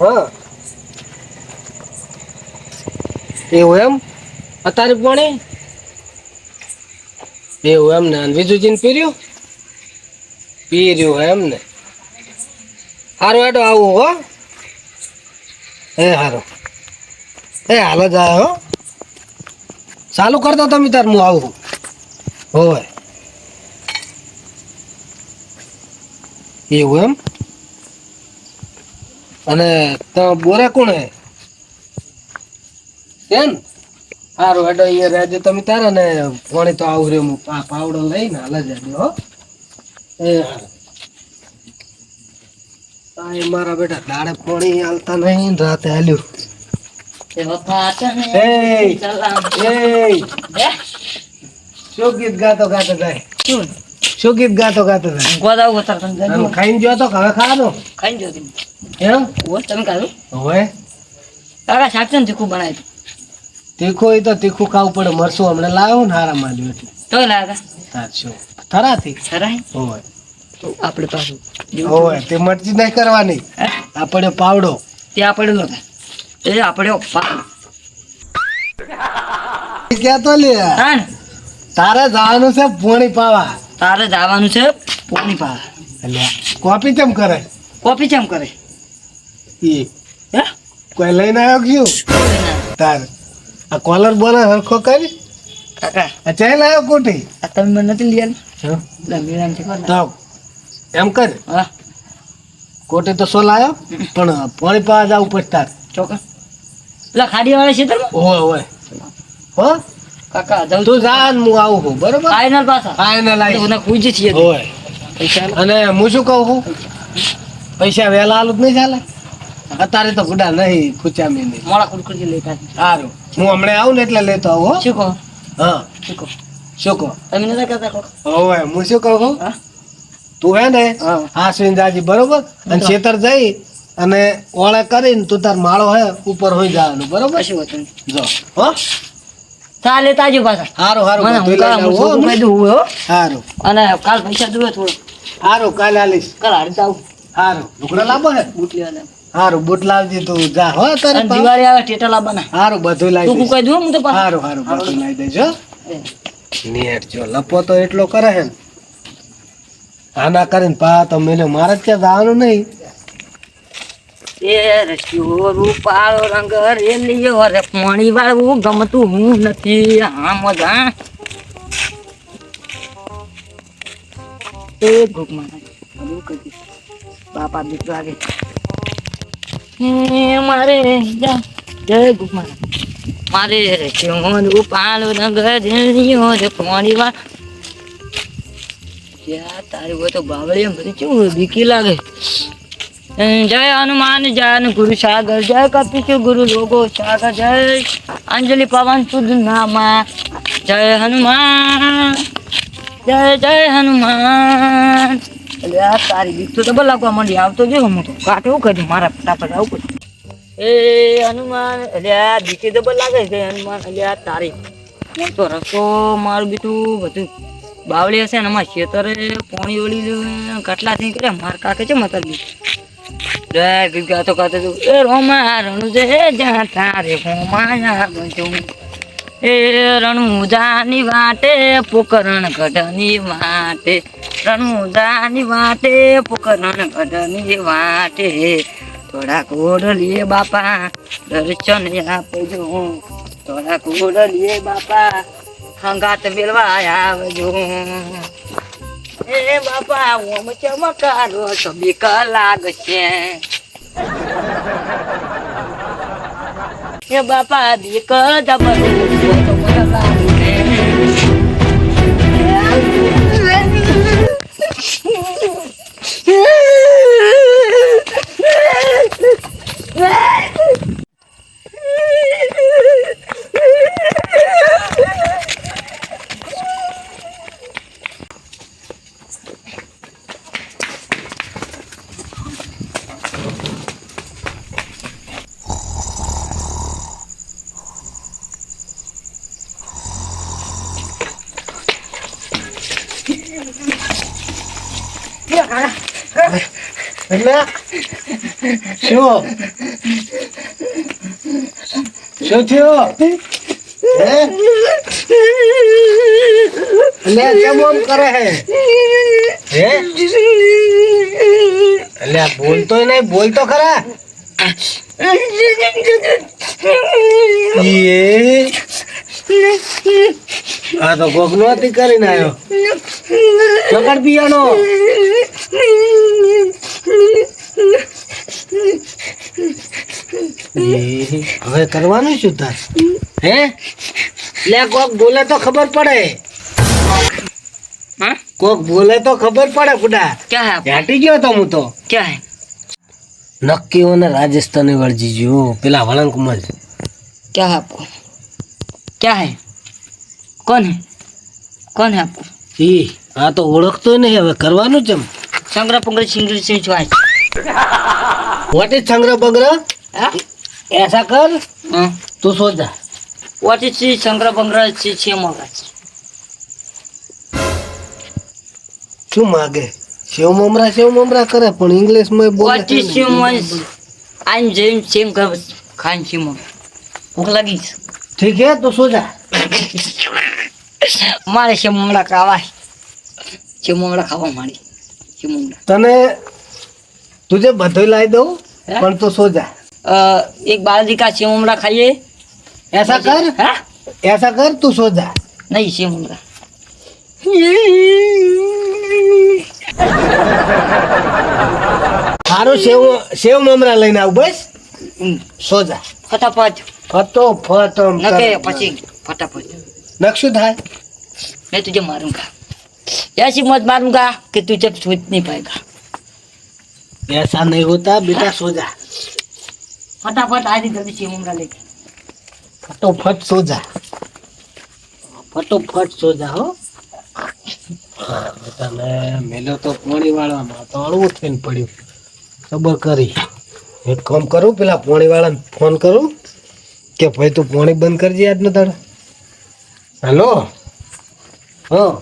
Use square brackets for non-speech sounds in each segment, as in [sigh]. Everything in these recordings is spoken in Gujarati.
હા. એવું એમ? અત્યારે પોણી? એવું એમ ને બીજું પીર્યું? પીર્યું એમ ને. સારું એડો આવું હો. એ સારું એ હાલ જ આવ્યો હો. ચાલુ કરતા તમે તાર હું આવું. હોય એવું એમ? અને તમે બોરે કોણ હે? કેમ? સારું હેડો અહીંયા રહેજો તમે તારે ને પાણી તો આવું રહ્યું હું પાવડો લઈને હાલ જ હો. એ હારું. આ એ મારા બેટા દાડે પાણી હાલતા નહીં રાતે હાલ્યું. એ એ શું ગીત ગાતો ગાતો જાય? શું? ગીત ગાતો ગાતો ગોદા ગોતર તમે ખાઈને જો તો હવે ખાવાનો? એમ હવે? તીખું હોય તો તીખું ખાવું પડે. મરસું હમણાં લાવ્યો ને હારા માલ્યું એટલે તાર શું થરાથી? હોય. આપણે પાછું હોય. તે મરજી નહીં કરવાની. આપણે પાવડો. ત્યાં પડેલો એ આપણે ક્યાં તો લે તારે જવાનું છે પોણી પાવા. તારે જવાનું છે પોની પા એટલે કોપી કેમ કરે? કોપી કેમ કરે? ઈ હે? કોઈ લઈને આવ્યો કયું તાર આ કોલર બોલર હરખો કરી? કાકા. આ ચાલ આવ્યો કોટી? આ તમે મને નથી લઈ તો એમ કર. હા. કોટી તો સો લાયો પણ પોણી પાસે જવું પડશે તાર. ચોક્કસ. એટલે ખાડી વાળા છે તમે હોય હોય હો? કાકા તું જા ને હું આવું છું બરોબર? ફાઈનલ પાછા. ફાઇનલ આવી. મને ખુજી છીએ. હોય. પૈસા અને હું શું કહું છું? પૈસા વહેલા આલું જ નહીં ચાલે? અત્યારે તો ગુડા નહીં ખૂચામી નહીં. મોડા કુડકુડી લેતા સારું. હું હમણાં આવું ને એટલે લેતો આવું શું કહો? હા. શું કહો? શું કહો? તમે નથી કહેતા કહો હવે હું શું કહું છું? તું હે ને હા. જાજી બરોબર? અને ખેતર જઈ અને ઓળે કરીને તું તાર માળો હે ઉપર હોઈ જવાનું બરોબર? શું વચન જો હો. ચા લેતા પાછા હારું હારું મને હું કામ હું કહી દઉં હો. હારું. અને કાલ પૈસા દઉં થોડો. હારું કાલે આલીશ. કાલ હારી જાવ હારું. ઢોકળા લાવો હે બુટલી લેવાના હારું બુટ લાવજે તું. જા હો તારે દિવાળી આવે ટેટા લાવવાના હારું બધું તું લાવી તું કુકાઈ દઉં હું તો પાછા. હારું હારું બધું લાવી દેજો. નેટ જો લપો તો એટલો કરે હે આના કરીને પા તો મેને મારે જ ક્યાં જવાનું નહીં. એ રસ્યો રૂપાળો રંગ રેલિયો રે પાણી વાળવું ગમતું હું નથી મારા કરી બાપા બીક લાગે મારે જય ભૂખ મારા રસ્યો રૂપાળો રંગ રેલિયો રે પાણી વાળ તારી હોય તો બાવળી એમ બધું બીકી લાગે. જય હનુમાન, જય ગુરુ સાગર, જય કપિશુ ગુરુ લોગો સાગર, જય અંજલિ પવન સુધ નામા, જય હનુમાન, જય જય હનુમાન. એટલે આ તારી બીક તો ડબલ લાગવા માંડી, આવતો જો હું તો એવું કરી મારા ફટાફટ આવું કહું એ હનુમાન એટલે આ બીકે ડબલ લાગે છે હનુમાન એટલે આ તારી. તો રસ્તો મારું બીટું બધું બાવળી હશે ને અમારા ખેતરે પાણી ઓળી કટલાથી કરે મારા કાકે છે મતલબ રોમા રણુ જે જ્યાં તારે હોમાયા બધું. એ રણુજાની વાટે, પોકરણ ગઢની વાટે. રણુજાની વાટે, પોકરણ ગઢની વાટે. થોડા કોડલીએ બાપા, દર્શન આપજો. થોડા કોડલીએ બાપા, હંગાત મેળવા આવજો. એ બાપા ઓમ ચમકારો તો બીક લાગશે. એ બાપા બીક જબર એટલે શું? શું થયું? લે કેમ આમ કરે હે? એટલે બોલતો નહીં, બોલતો ખરા? એ આ તો કોક નો હતી કરીને આવ્યો ચોકડ પીવાનો હવે કરવાનું શું તાર? હે? લે કોક બોલે તો ખબર પડે. કોક બોલે તો ખબર પડે પુડા ક્યાં ગયો તો હું તો. ક્યાં નક્કી ઓને રાજસ્થાની વળજી જો પેલા વળંકમાં જ ક્યાં આપો ક્યાં હે? કોણ હે કોણ હે આપકો ઈ આ તો ઓળખતો નહીં હવે કરવાનું જ છે સંગ્રહ પંગ્રહ સિંગર છે જોઈ વોટ ઇઝ સંગ્રહ પંગ્રહ? હે? એસા કર. તું સોચ. જા વોટ ઇઝ સંગ્રહ પંગ્રહ છે છે મોગા શું માગે? શેવ મમરા શેવ મમરા કરે પણ ઇંગ્લિશમાં બોલે વોટ ઇઝ શેવ મમરા આઈ એમ જેમ સેમ કર ખાન શેવ ભૂખ લાગી ઠીક હે તો સોજા [laughs] મારે શેમમડા ખાવા શેમમડા ખાવા મારી શેમમડા તને તુજે બધું લાવી દઉં હે? પણ તું સો જા अ, एक बालदी का शेममड़ा खाइए ऐसा कर हाँ ऐसा कर तू सो जा नहीं शेममड़ा સારું સેવ સેવ મમરા લઈને આવ બસ हम्म, સો જા फटाफट ફતો ફટ આમ नके કર. पची फटाफट નકશું થાય मैं तुझे मारूंगा ऐसी मत मारूंगा कि तू जब सोच नहीं पाएगा ऐसा नहीं होता बेटा सो जा फटाफट आधी जल्दी शेममड़ा लेके ફટોફટ સો જા ફટોફટ સો જા હો તને મેલો તો પોણી વાળવામાં તો અળવું થઈને પડ્યું ખબર કરી એક કામ કરું પેલા પોણી વાળાને ફોન કરું કે ભાઈ તું પોણી બંધ કરજે આજનો દાડો હેલો હા.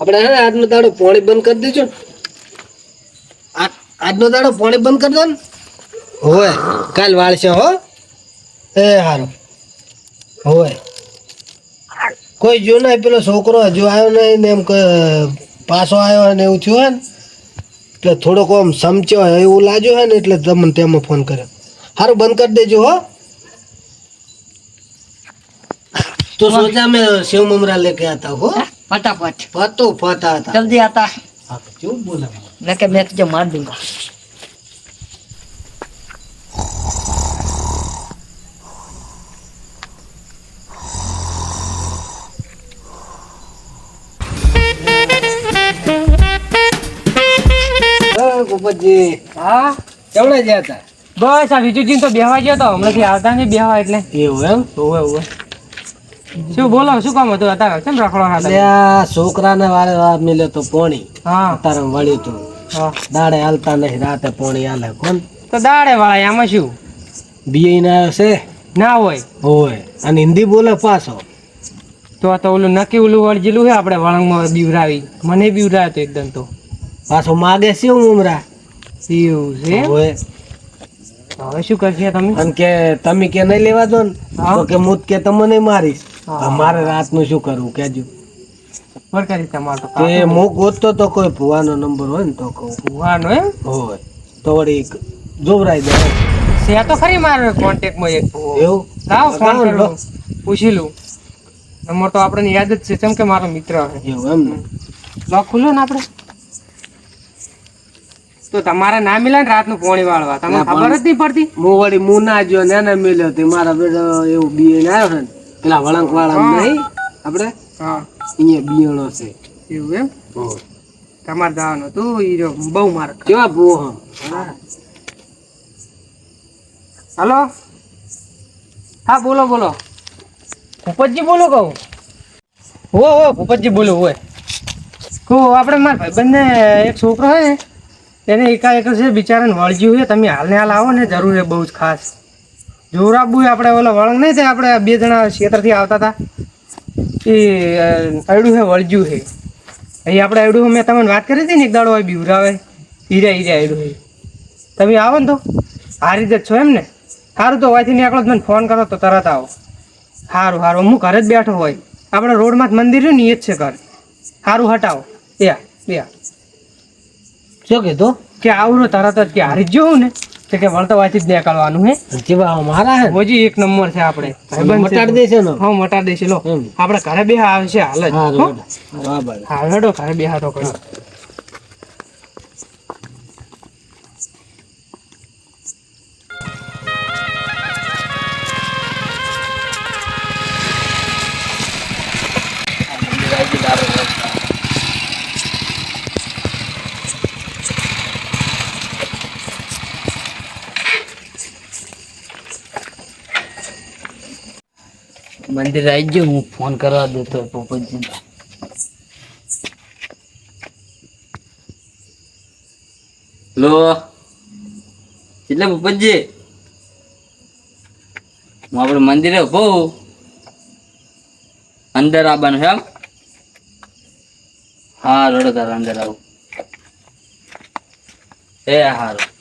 આપણે હે, આજનો દાડો પોણી બંધ કરી દેજો આજનો દાડો પોણી બંધ કરી દો ને. હોય કાલ વાળશે હો. એ હારું. હોય કોઈ જો નહીં, પેલો છોકરો હજુ આવ્યો નહીં ને એમ કે પાછો આવ્યો ને એવું થયું હોય ને, એટલે થોડોક આમ સમચ્યો હોય એવું લાગ્યું હોય ને, એટલે તમને તેમાં ફોન કર્યો. સારું બંધ કરી દેજો હો. તો સોચા મેં સેવ મમરા લેકે આતા હો फटाफट ફતો ફતા હતા जल्दी आता હા, કેવું બોલે मैं क्या मैं तुझे मार दूंगा હા ગોપતજી હા કેવડા ગયા હતા બસ આ વિજુજી તો બેહવા ગયો તો હમણાંથી આવતા નહીં બેહવા એટલે એવું એમ ઓવે ઓવે શું બોલો શું કામ હતું અત્યારે? કેમ રાખડો હતા આ છોકરાને વારે વાર મિલે તો પોણી. હા. તારે વળ્યું તું દાડે હાલતા નહીં રાતે પોણી હાલે. કોણ? તો દાડે વાળા આમાં શું? બીએ ના આવ્યો છે? ના હોય. હોય. અને હિન્દી બોલે પાછો. તો આ તો ઓલું નક્કી ઓલું વળજેલું છે આપણે વળંગમાં બીવરાવી. મને બીવરાયો તો એકદમ તો. પાછો માગે છે હું ઉમરા? એવું છે? હોય. હવે શું કરશે તમે? અને કે તમે કે નહીં લેવા દો ને. તો કે જ કે તમને મારીશ. હા. આ મારે રાતનું શું કરવું કેજો તમારો તો તે હું ગોતતો તો કોઈ ભુવાનો નંબર હોય ને તો કહું. ભુવાનો એમ? હોય. તો વળી જોવરાઈ દે. છે તો ખરી મારો કોન્ટેક્ટમાં એક. એવું? લાવો ફોન લગાવો પૂછી લઉં. નંબર તો આપણને યાદ જ છે કેમ કે મારો મિત્ર છે. એવું એમ ને? લોક ખુલ્લો ને આપણે? તો તમારે ના મિલે ને રાતનું પોણી વાળવા. તમને ખબર જ નહીં પડતી? હું વળી મું ના જો ને મિલ્યો તે મારા બેટો એવું બીએ આવ્યો છે ને. પેલા વળંક વાળા હા. નહીં આપણે? હા. અહીંયા બિયાણો છે. એવું એમ? તમારે જવાનું હતું? ઈ જો બહુ માર કેવા ભૂવો હલો? હા બોલો બોલો. ભૂપતજી બોલો કહું. હો હો ભૂપતજી બોલો હોય. કહું આપણે મારા ભાઈબંધને એક છોકરો હોય ને એને એકા એક છે બિચારાને વળગ્યું છે. તમે હાલને હાલ આવો ને જરૂર છે બહુ જ ખાસ. જોર આપવું આપણે ઓલો વળંગ નહીં છે આપણે બે જણા ક્ષેત્રથી આવતા હતા. એ અડ્યું છે વળજ્યું છે અહીં આપણે અડ્યું મેં તમને વાત કરી હતી ને એક દાડો હોય બીવરાવે હીરા હીરા હીરું તમે આવો ને તો. આ રીતે જ છો એમ ને? સારું તો હોયથી નીકળો મને ફોન કરો તો તરત આવો. સારું સારું હું ઘરે જ બેઠો હોય. આપણે રોડમાં જ મંદિર રહ્યું ને એ જ છે ઘર. સારું હટાવો. યા યા શું કીધું? કે આવું તરત જ કે હારી જ જોઉં ને. તો કે વળતો વાંચી જ નીકળવાનું હે? જેવા મારા હે હોજી એક નંબર છે આપણે. મટાડી દેશે નો? હા મટાડી દેશે. લો આપણે ઘરે બે આવે છે હાલ જ. હા બરાબર. હા હેડો ઘરે બેહા તો કરો મંદિર આવી ગયો, હું ફોન કરવા દેતો પોપટજી. લો એટલે પોપટજી? હું આપણે મંદિરે ઊભો અંદર આવવાનું છે એમ? હા, રડો અંદર આવું. એ હારું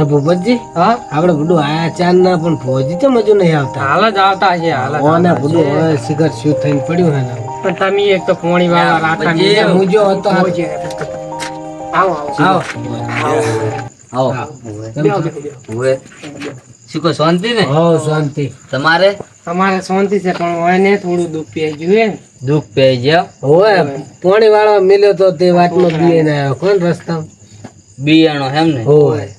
હે ભૂપતજી? હા? આપણે બધું આયા ચાર ના પણ ફોજી તો મજો નહીં આવતા. હાલ જ આવતા છે હાલ ઓને બધું. હવે શિખર શું થઈને પડ્યું હે પણ તમે એક તો પોણી વાળા. હું જો હતો. આવો આવો આવો. આવો. શું કહો શાંતિ ને? હો શાંતિ. તમારે? તમારે શાંતિ છે પણ એને થોડું દુઃખ પી ગયું દુઃખ પે જાવ હોય પોણી વાળો મિલ્યો તો તે વાતમાં બીએ ને આવ્યો. કોણ રસ્તા? બિયાણો એમ ને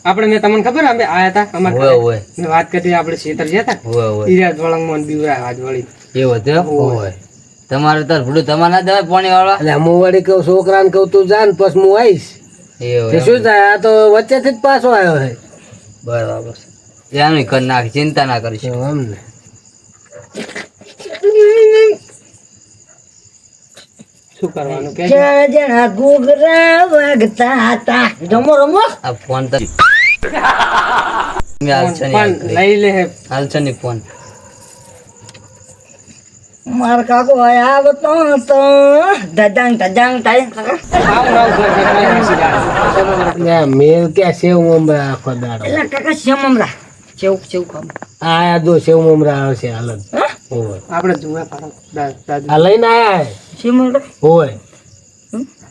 આપણે મેં તમને ખબર અમે આયા હતા? અમારે હોય હોય. વાત કરી આપણે ખેતર જતા હતા? હોય હોય. ઈરાજ મોન બીવરા હાથ વળી એવો તે હોવે તમારે તાર ભૂડું તમારે ના દેવાય પાણી વાળા એટલે હું વળી કહું છોકરાને કહું તું જા ને પછી હું આવીશ. એ શું થાય? આ તો વચ્ચેથી જ પાછો આવ્યો છે. બરાબર. એમ કર નાખ ચિંતા ના કરીશ એમ ને શું કરવાનું? કે જણા જણા વાગતા હતા. રમો રમો. આ ફોન તો મેં હાલશે નહીં પણ હાલ લઈ લે. હે. હાલશે નહીં ફોન. મારા કાકો આવ તો જાય. ને મેલ ક્યાં સેવ મમરા આખો દાડો. એટલે કાકા મમરા. સેવ સેવ કામ. આ દો સેવ મમરા આવશે હાલત આપણે જુએ પાડો દા- દાદુ. આ લઈને આયા હે શ્યામમરા હોવે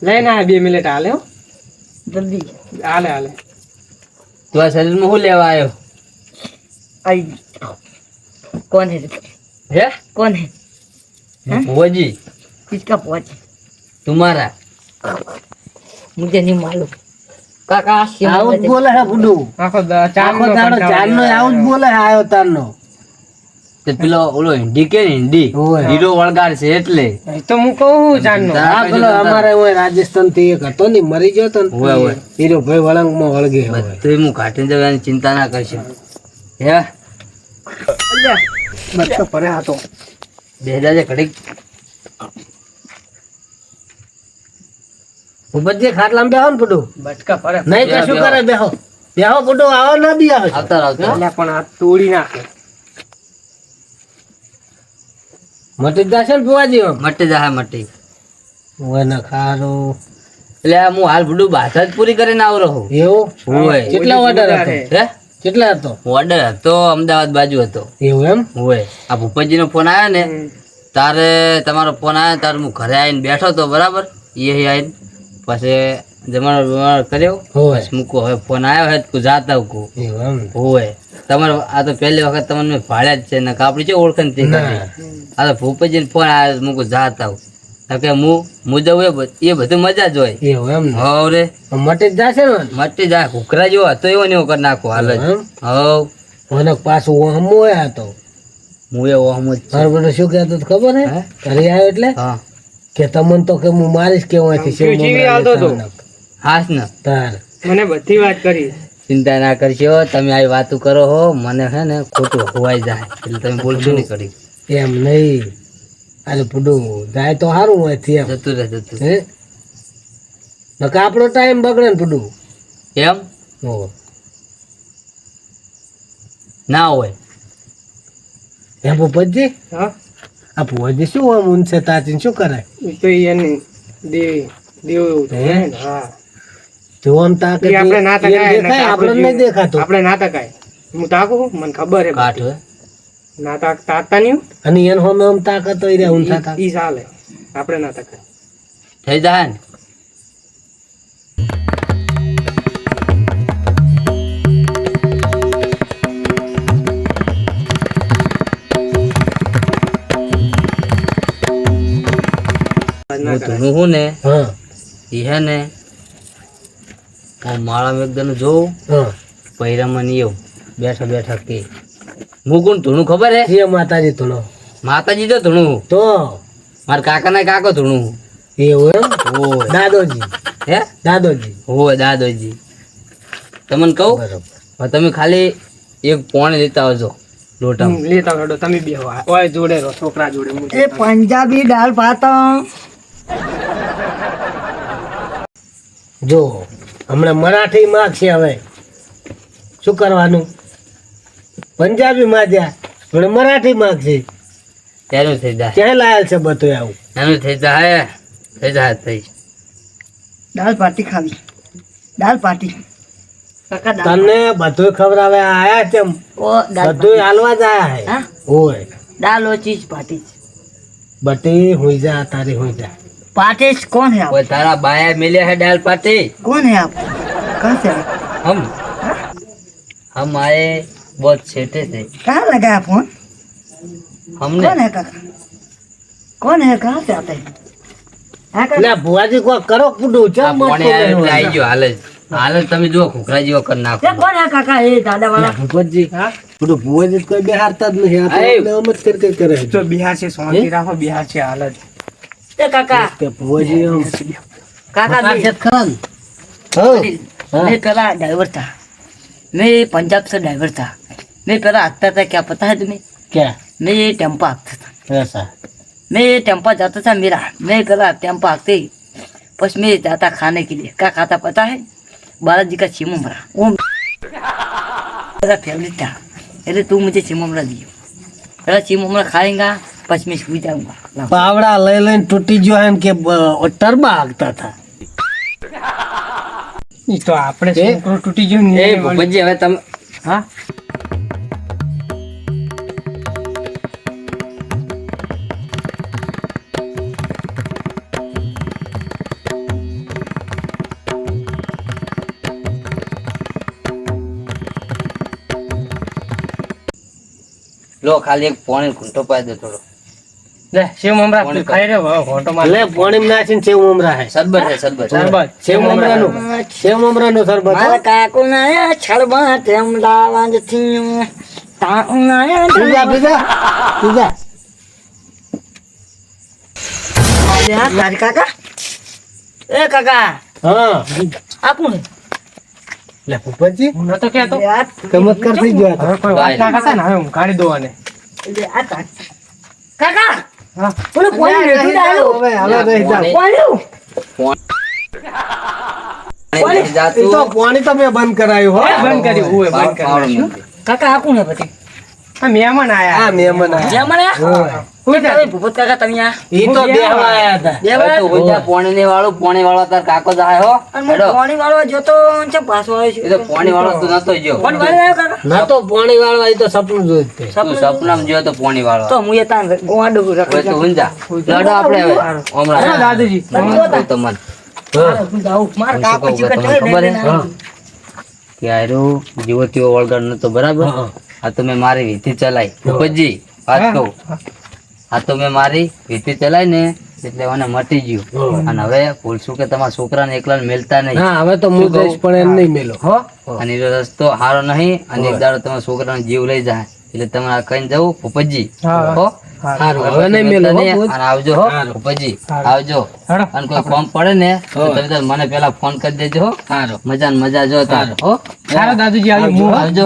લઈને આયા બે મિનિટ હાલે હો જલ્દી હાલે હાલે તું આ શરીરમાં શું લેવા આવ્યો आई कौन है હે कौन है ભુવાજી किसका पहुंच તુમારા मुझे नहीं मालूम काका આવું જ બોલે હે બુડું આખો દ- ચાંદનો આખો દાડો કંટાળો ચાંદનો જેવો આવું જ બોલે હે આયો તારનો તે પેલો ઓલો હિન્દી કે હિન્દી? હીરો વળગાડ છે એટલે. તો હું કહું હા પેલો અમારે હોય રાજસ્થાનથી એક હતો ને મરી ગયો તો હોવે, હોવે. હીરો ભાઈ વળંગમાં વળગે હોય બધું હું ઘાટી જવાની ચિંતા ના કરશો. હે? બચ્ચો પરે હતો. બે ઘડી ઉપરથી ભૂપતજી ખાટલામાં બેહો ને બુડું બચકા પરે નહીં કશું શું કરે બેહો. બેહો બુડું આવો ના બી આવે. આવતા આવતા પણ આ તોડી નાખે. મટી જશે ને આમ મટી જા મટી. હોય ખારો. એટલે આ હું હાલ બધું બાધા જ પૂરી કરીને આવરો રહું. એવું? હોય. કેટલા ઓર્ડર હતો? હે? કેટલા હતો? ઓર્ડર હતો અમદાવાદ બાજુ હતો. એવું એમ? હોય. આ ભૂપતજીનો ફોન આવ્યો ને તારે તમારો ફોન આવ્યો તારે હું ઘરે આવીને બેઠો તો બરાબર? એ આવીને પછી જમાનો બમાનો કર્યો હોય મૂકો હવે ફોન આવ્યો હે તું જાતા હું એવું એમ. હોય. તમારે આ તો પહેલી વખત તમને મેં ભાડ્યા જ છે ને આપણી છે ઓળખાણ થઈ આ તો ભૂપેજી ફોન આવ્યો મૂકું જાતા હું કારણ કે હું હું જવું એ બધ- એ બધું મજા જ હોય. એવું એમ ને? રે. મટી જશે ને? મટી જાય. કુકરા જેવો હતો એવો ને એવો કરી નાખો હાલ જ. હોવ. મને પાછું ઓહમો હોય હતો હું એ ઓહમો જ શું કહેતો હતો ખબર હે? હે? ઘરે આવ્યો એટલે? કે તમને તો કે હું મારીશ કે અહીંથી સેવ જીવી મમરા આવતો હતો. લેતા આવના. હાસ ને. તાર. મને બધી વાત કરી. ચિંતા ના કરશો તમે આવી વાતો કરો હો મને હે ને ખોટું હોવાઈ જાય. એટલે તમે બોલશો નહીં કરી એમ નહીં. અરે પૂડું જાય તો સારું હોય એમ. જતું રહે જતું. હે? નકા આપણો ટાઈમ બગડે ને પૂડું એમ? હો. ના હોય. હે ભૂપતજી? હા? આ ભૂપતજી શું આમ ઊંચે તાચીને શું કરે? તો એની દેવી દેવું એવું હા. જો આમ તાકે આપણે ના તકાય દેખાય આપણે નહીં દેખાતો. આપણે ના તકાય. હું તાકું મને ખબર હે. કાઠ. ના તાક તાકતા નહીં અને એન હોમે આમ તાકાત હોય રે ઊંધા તાક. ઈ ચાલે. આપણે ના તકાય. થઈ જાય ને હું હું ને હા. ઈ હે ને હું માળા એકદમ જોઉં પહેરામાં નહીં એવું બેઠા બેઠા કે. હું કોણ ધૂણું ખબર હે? એ માતાજી ધૂણો. માતાજી તો ધૂણું તો? મારા કાકા ના કાકો ધૂણું એવું એમ? ઓ દાદોજી. હે? દાદોજી. હો દાદોજી. તમને કહું? બરાબર. તમે ખાલી એક પોણે લેતા આવજો લોટા લેતા હેડો તમે બે ઓય જોડે રહો છોકરા જોડે એ પંજાબી દાળ ભાત જો હમણાં મરાઠી માં છે હવે. શું કરવાનું? પંજાબી માં જ્યાં પણ મરાઠી માં છે. ચાલુ થઈ જાય. ક્યાં લાયેલ છે બધું આવું. ચાલુ થઈ જાય. થઈ જાય થઈ દાલ પાટી ખાવી. દાલ પાટી. તમને બધું ખબર આવે આયા છે બધું હાલવા જ આયા હે? ઓય. દાલ ઓછી પાટી. બટી હોઈ જા તારી હોઈ જા. पार्टी कौन है आप ઓય તારા બાયા મિલે હે દાલ પાટી कौन है आप कहाँ से आए? हम हम आए बहुत छेटे से कहाँ लगा है फोन हमने कौन है काका कौन है कहाँ से आते हैं हाँ काका એટલે ભુવાજી કોઈ કરો કુડું આ ચમ પોણી આવે એટલે આઈ ગયો હાલ જ હાલ જ તમે જુઓ ખોખરા જેવો કરી નાખો ये कौन है काका ये दादा वाला ભૂપતજી હા બધું ભુવાજી કોઈ બેહારતા જ નહીં આ તો આય. એટલે આમ જ કરી કરી કરે છે. જો બિહાર છે શાંતિ રાખો બિહાર છે હાલ જ ये काका કે ભુવાજી આમ काका મકાન છે मैं ખરા ને? હા. हाँ। मैं पहला ड्राइवर था मैं पंजाब से ड्राइवर था मैं पहला आता था क्या पता है तुम्हें ક્યાં मैं ये टेम्पो हाँकता था ऐसा मैं ये टेम्पो जाता था मेरा मैं पहला टेम्पो हाँकते ही बस मैं जाता खाने के लिए क्या खाता पता है बालाजी का चिममरा वो मेरा फेवरेट था अरे तू मुझे चिममरा दियो पहला चिममरा खाएगा પછી મેં સુઈ જાઉં. પાવડા લઈ લઈને તૂટી ગયો એમ કે ટરબા હાંકતા હતા. તો આપણે છોકરો તૂટી ગયો ને એ ભોપતજી હવે તમે હા? લો ખાલી એક પોણે ઘૂંટો પાડી દો થોડો. લે શિવ મમરા ખાઈ રે ઘોટો માર. એટલે પોણી નાખીને સેવ મમરા હે. સરબત સરબત. સેવ સેવ. મારા કાકુ ના તારી કાકા? એ કાકા આ કોણ હે? એટલે હું નતો કહેતો. ચમત્કાર થઈ ગયો હવે કોઈ વાત ના કરતા ને હવે હું કાઢી દો આને. આ કાકા! હા પાણી રેડું ડાળું. હવે હાલો રહી જાઓ. પાણી. તો પાણી તો મેં બંધ કરાયું હો. બંધ કર્યું બંધ કર્યું. કાકા આ ને પછી. મહેમાન આયા. આ મહેમાન આયા. જ્યાં મને આ? કોઈ ભૂપત કાકા તમે આ ઈ તો દેવા આયા હતા. બે વાર પોણી ની વાળું પોણી વાળો તાર કાકો છે પાછો આવ્યો એ તો પોણી વાળો તું નતો જો પાણી વાળવા આવ્યો કાકા? ના તો પાણી વાળવા ઈ તો સપનું જોયું જ તે. તું સપનામાં જોયો તો પોણી વાળો તો હું એ તાન ગોવાડું હવે તું રખડી લડો આપણે હવે. હા, હમણાં. દાદાજી. હમણાં તો મન મારા કાકો જીવો તેવો નતો બરાબર. આ તો મેં મારી વીતી ચલાઈ. ભૂપતજી વાત. કહું. આ તો મેં મારી વીતી ચલાઈ ને એટલે મને મટી ગયું. અને હવે ભૂલશું કે તમારા છોકરાને એકલાને મેલતા નહીં. હવે તો હું જઈશ પણ એમ નહીં મેલો. હો. અને એ રસ્તો સારો નહીં અને એક દાડો તમારા છોકરાનો જીવ લઈ જાય. એટલે તમારે કઈ જવું ભૂપતજી. હા. આવજો ભૂપતજી. આવજો. અને કોઈ ફોર્મ પડે ને તો મને પેલા ફોન કરી દેજો મજા ને મજા જો તારો હો. સારા દાદુજી આવજો, આવજો